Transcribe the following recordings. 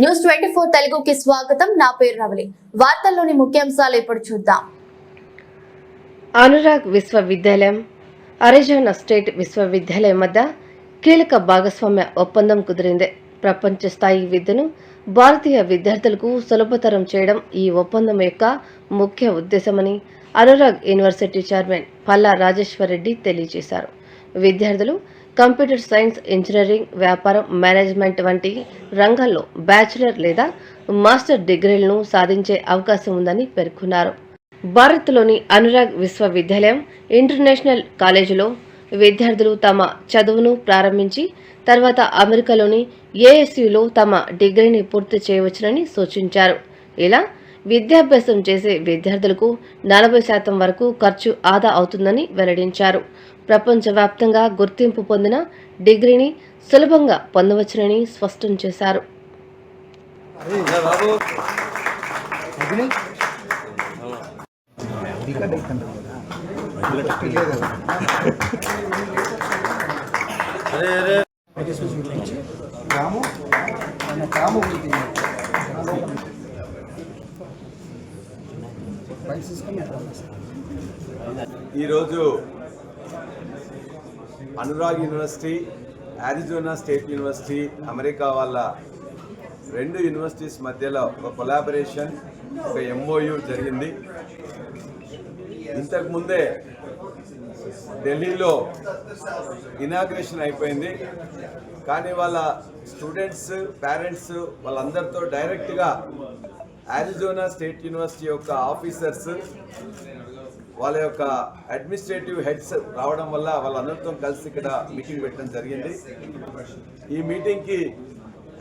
News twenty four తెలుగుకి స్వాగతం. నా పేరు రవలి. వార్తల్లోని ముఖ్యాంశాలు ఇప్పుడు చూద్దాం. అనురాగ్ విశ్వవిద్యాలయం అరిజోనా స్టేట్ విశ్వవిద్యాలయం మధ్య కీలక భాగస్వామ్య ఒప్పందం కుదిరింది. ప్రపంచ స్థాయి విద్యను భారతీయ విద్యార్థులకు సులభతరం చేయడం ఈ ఒప్పందం యొక్క ముఖ్య ఉద్దేశమని అనురాగ్ యూనివర్సిటీ చైర్మన్ పల్లా రాజేశ్వర్ రెడ్డి తెలియజేశారు. విద్యార్థులు కంప్యూటర్ సైన్స్ ఇంజనీరింగ్ వ్యాపారం మేనేజ్మెంట్ వంటి రంగాల్లో బ్యాచిలర్ లేదా మాస్టర్ డిగ్రీలను సాధించే అవకాశం ఉందని పేర్కొన్నారు. భారత్లోని అనురాగ్ విశ్వవిద్యాలయం ఇంటర్నేషనల్ కాలేజీలో విద్యార్థులు తమ చదువును ప్రారంభించి తర్వాత అమెరికాలోని ఏఎస్యులో తమ డిగ్రీని పూర్తి చేయవచ్చునని సూచించారు. ఇలా విద్యాభ్యాసం చేసే విద్యార్థులకు నలభై శాతం వరకు ఖర్చు ఆదా అవుతుందని వెల్లడించారు. ప్రపంచవ్యాప్తంగా గుర్తింపు పొందిన డిగ్రీని సులభంగా పొందవచ్చునని స్పష్టం చేశారు. రాము రాము ఈరోజు Anurag university Arizona state university America వాళ్ళ రెండు యూనివర్సిటీస్ మధ్యలో ఒక కొలాబరేషన్ ఒక ఎంఓయు జరిగింది. ఇంతకుముందే ఢిల్లీలో ఇనాగ్రేషన్ అయిపోయింది. కానీ వాళ్ళ స్టూడెంట్స్ పేరెంట్స్ వాళ్ళందరితో డైరెక్ట్గా యారిజోనా స్టేట్ యూనివర్సిటీ యొక్క ఆఫీసర్స్ వాళ్ళ యొక్క అడ్మినిస్ట్రేటివ్ హెడ్స్ రావడం వల్ల వాళ్ళందరితో కలిసి ఇక్కడ మీటింగ్ పెట్టడం జరిగింది. ఈ మీటింగ్కి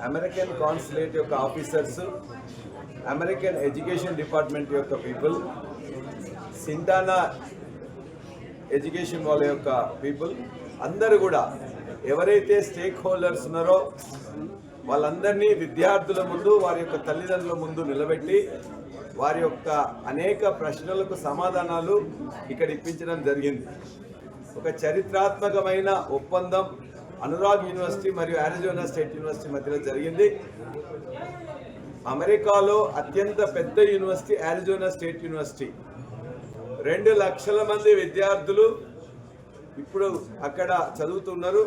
అమెరికన్ కాన్సులేట్ యొక్క ఆఫీసర్స్ అమెరికన్ ఎడ్యుకేషన్ డిపార్ట్మెంట్ యొక్క పీపుల్ సింటానా ఎడ్యుకేషన్ వాళ్ళ యొక్క పీపుల్ అందరూ కూడా ఎవరైతే స్టేక్ హోల్డర్స్ ఉన్నారో వాళ్ళందరినీ విద్యార్థుల ముందు వారి యొక్క తల్లిదండ్రుల ముందు నిలబెట్టి వారి యొక్క అనేక ప్రశ్నలకు సమాధానాలు ఇక్కడ ఇప్పించడం జరిగింది. ఒక చరిత్రాత్మకమైన ఒప్పందం అనురాగ్ యూనివర్సిటీ మరియు అరిజోనా స్టేట్ యూనివర్సిటీ మధ్యలో జరిగింది. అమెరికాలో అత్యంత పెద్ద యూనివర్సిటీ అరిజోనా స్టేట్ యూనివర్సిటీ రెండు లక్షల మంది విద్యార్థులు ఇప్పుడు అక్కడ చదువుతున్నారు.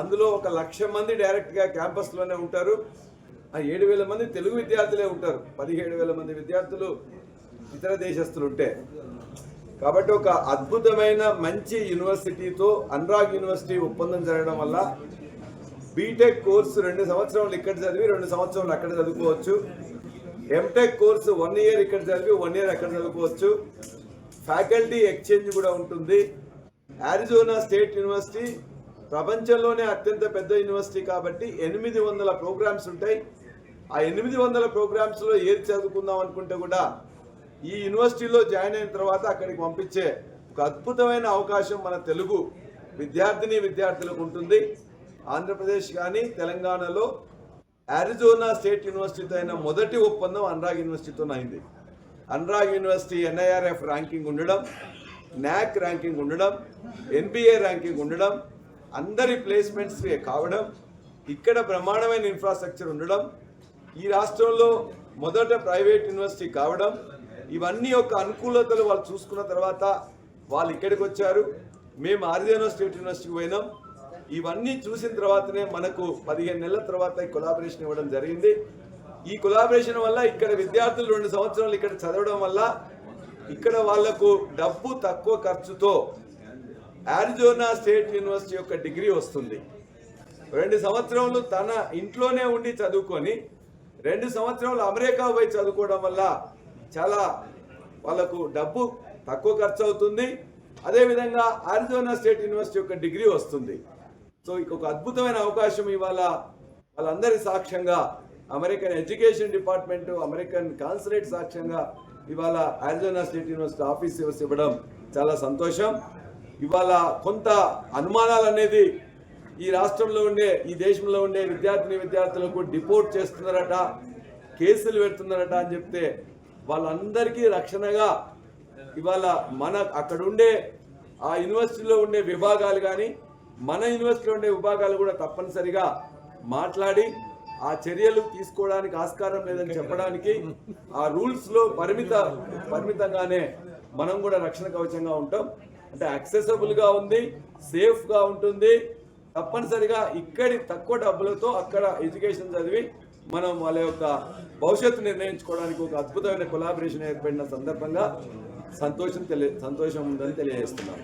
అందులో ఒక లక్ష మంది డైరెక్ట్గా క్యాంపస్లోనే ఉంటారు. ఆ ఏడు వేల మంది తెలుగు విద్యార్థులే ఉంటారు. పదిహేడు వేల మంది విద్యార్థులు ఇతర దేశస్తులు ఉంటే. కాబట్టి ఒక అద్భుతమైన మంచి యూనివర్సిటీతో అనురాగ్ యూనివర్సిటీ ఒప్పందం జరగడం వల్ల బీటెక్ కోర్సు రెండు సంవత్సరాలు ఇక్కడ చదివి రెండు సంవత్సరాలు అక్కడ చదువుకోవచ్చు. ఎంటెక్ కోర్సు వన్ ఇయర్ ఇక్కడ చదివి వన్ ఇయర్ అక్కడ చదువుకోవచ్చు. ఫ్యాకల్టీ ఎక్స్చేంజ్ కూడా ఉంటుంది. అరిజోనా స్టేట్ యూనివర్సిటీ ప్రపంచంలోనే అత్యంత పెద్ద యూనివర్సిటీ కాబట్టి ఎనిమిది వందల ప్రోగ్రామ్స్ ఉంటాయి. ఆ ఎనిమిది వందల ప్రోగ్రామ్స్లో ఏది చదువుకుందాం అనుకుంటే కూడా ఈ యూనివర్సిటీలో జాయిన్ అయిన తర్వాత అక్కడికి పంపించే ఒక అద్భుతమైన అవకాశం మన తెలుగు విద్యార్థిని విద్యార్థులకు ఉంటుంది. ఆంధ్రప్రదేశ్ కానీ తెలంగాణలో అరిజోనా స్టేట్ యూనివర్సిటీతో అయిన మొదటి ఒప్పందం అనురాగ్ యూనివర్సిటీతో అయింది. అనురాగ్ యూనివర్సిటీ ఎన్ఐఆర్ఎఫ్ ర్యాంకింగ్ ఉండడం నాక్ ర్యాంకింగ్ ఉండడం ఎన్బిఏ ర్యాంకింగ్ ఉండడం అందరి ప్లేస్మెంట్స్ కావడం ఇక్కడ బ్రహ్మాండమైన ఇన్ఫ్రాస్ట్రక్చర్ ఉండడం ఈ రాష్ట్రంలో మొదట ప్రైవేట్ యూనివర్సిటీ కావడం ఇవన్నీ యొక్క అనుకూలతలు వాళ్ళు చూసుకున్న తర్వాత వాళ్ళు ఇక్కడికి వచ్చారు. మేము ఆరిజోనా స్టేట్ యూనివర్సిటీకి పోయినాం. ఇవన్నీ చూసిన తర్వాతనే మనకు పదిహేను నెలల తర్వాత ఈ కొలాబరేషన్ ఇవ్వడం జరిగింది. ఈ కొలాబరేషన్ వల్ల ఇక్కడ విద్యార్థులు రెండు సంవత్సరాలు ఇక్కడ చదవడం వల్ల ఇక్కడ వాళ్ళకు డబ్బు తక్కువ ఖర్చుతో ఆరిజోనా స్టేట్ యూనివర్సిటీ యొక్క డిగ్రీ వస్తుంది. రెండు సంవత్సరాలు తన ఇంట్లోనే ఉండి చదువుకొని రెండు సంవత్సరాలు అమెరికా పోయి చదువుకోవడం వల్ల చాలా వాళ్ళకు డబ్బు తక్కువ ఖర్చు అవుతుంది. అదేవిధంగా ఆరిజోనా స్టేట్ యూనివర్సిటీ యొక్క డిగ్రీ వస్తుంది. సో ఇక ఒక అద్భుతమైన అవకాశం ఇవాళ వాళ్ళందరి సాక్ష్యంగా American education department American consulate సాక్ష్యంగా ఇవాళ ఆరిజోనా స్టేట్ యూనివర్సిటీ ఆఫీస్ ఇవ్వడం చాలా సంతోషం. ఇవాళ కొంత అనుమానాలు అనేది ఈ రాష్ట్రంలో ఉండే ఈ దేశంలో ఉండే విద్యార్థిని విద్యార్థులకు డిపోర్ట్ చేస్తున్నారట కేసులు పెడుతున్నారట అని చెప్తే వాళ్ళందరికీ రక్షణగా ఇవాళ మన అక్కడ ఉండే ఆ యూనివర్సిటీలో ఉండే విభాగాలు కానీ మన యూనివర్సిటీలో ఉండే విభాగాలు కూడా తప్పనిసరిగా మాట్లాడి ఆ చర్యలు తీసుకోవడానికి ఆస్కారం లేదని చెప్పడానికి ఆ రూల్స్లో పరిమిత పరిమితంగానే మనం కూడా రక్షణ కవచంగా ఉంటాం. అంటే యాక్సెసబుల్గా ఉంది సేఫ్గా ఉంటుంది. తప్పనిసరిగా ఇక్కడి తక్కువ డబ్బులతో అక్కడ ఎడ్యుకేషన్ చదివి మనం వాళ్ళ యొక్క భవిష్యత్తు నిర్ణయించుకోవడానికి ఒక అద్భుతమైన కొలాబరేషన్ ఏర్పడిన సందర్భంగా సంతోషం తెలియ సంతోషం ఉందని తెలియజేస్తున్నాం.